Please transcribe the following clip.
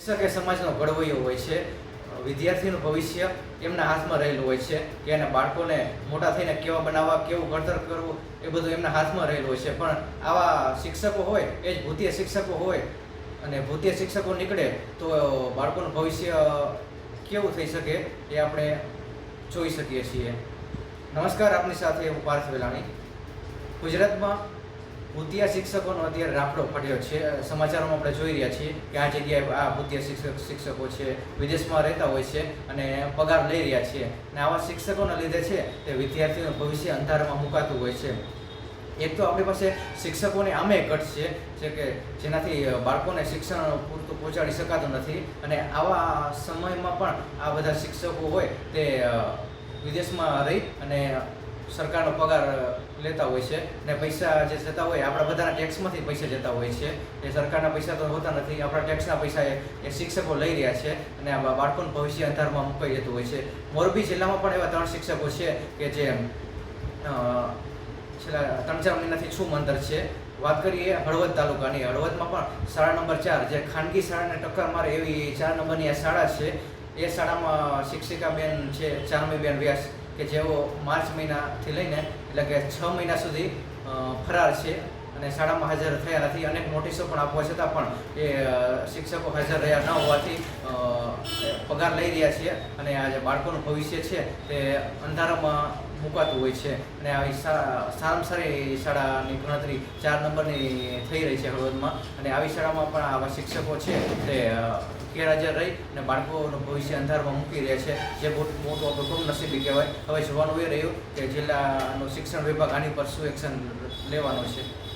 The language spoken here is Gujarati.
શિક્ષક એ સમાજનો ઘડવૈયો હોય છે, વિદ્યાર્થીનું ભવિષ્ય એમના હાથમાં રહેલું હોય છે કે એના બાળકોને મોટા થઈને કેવા બનાવવા, કેવું ઘડતર કરવું, એ બધું એમના હાથમાં રહેલું હોય છે. પણ આવા શિક્ષકો હોય, એ જ ભૂતિય શિક્ષકો હોય અને ભૂતિય શિક્ષકો નીકળે તો બાળકોનું ભવિષ્ય કેવું થઈ શકે એ આપણે જોઈ શકીએ છીએ. નમસ્કાર, આપની સાથે હું પાર્થ વેલાણી. ગુજરાતમાં ભૂતિયા શિક્ષકોનો અત્યારે રાફડો પડ્યો છે. સમાચારોમાં આપણે જોઈ રહ્યા છીએ કે આ જગ્યાએ આ ભૂતિયા શિક્ષક શિક્ષકો છે, વિદેશમાં રહેતા હોય છે અને પગાર લઈ રહ્યા છે. અને આવા શિક્ષકોના લીધે છે તે વિદ્યાર્થીઓનું ભવિષ્ય અંધારામાં મુકાતું હોય છે. એક તો આપણી પાસે શિક્ષકોની આમે ઘટ છે, જે કે જેનાથી બાળકોને શિક્ષણ પૂરતું પહોંચાડી શકાતું નથી. અને આવા સમયમાં પણ આ બધા શિક્ષકો હોય તે વિદેશમાં રહી અને સરકારનો પગાર લેતા હોય છે અને પૈસા જે જતા હોય, આપણા બધાના ટેક્સમાંથી પૈસા જતા હોય છે. એ સરકારના પૈસા તો હોતા નથી, આપણા ટેક્સના પૈસા એ એ શિક્ષકો લઈ રહ્યા છે અને આ બાળકોનું ભવિષ્ય અંધારમાં મુકાઈ જતું હોય છે. મોરબી જિલ્લામાં પણ એવા ત્રણ શિક્ષકો છે કે જે છેલ્લા ત્રણ ચાર મહિનાથી છું મંતર છે. વાત કરીએ હળવદ તાલુકાની. હળવદમાં પણ શાળા નંબર ચાર, જે ખાનગી શાળાને ટક્કર મારે એવી ચાર નંબરની આ શાળા છે. એ શાળામાં શિક્ષિકા બેન છે, ચારમી બેન વ્યાસ કે જેઓ માર્ચ મહિનાથી લઈને, એટલે કે છ મહિના સુધી ફરાર છે અને શાળામાં હાજર થયા નથી. અનેક નોટિસો પણ આપવા છતાં પણ એ શિક્ષકો હાજર રહ્યા ન હોવાથી પગાર લઈ રહ્યા છીએ અને આ જે બાળકોનું ભવિષ્ય છે તે અંધારામાં મુકાતું હોય છે. અને આવી સારામાં સારી શાળાની ગણતરી ચાર નંબરની થઈ રહી છે હળવદમાં. અને આવી શાળામાં પણ આવા શિક્ષકો છે તે ગેરહાજર રહી અને બાળકોનું ભવિષ્ય અંધારમાં મૂકી રહ્યા છે. જે બહુ મોટું આપણું નસીબી કહેવાય. હવે જોવાનું એ રહ્યું કે જિલ્લાનો શિક્ષણ વિભાગ આની પર શું એક્શન લેવાનો છે?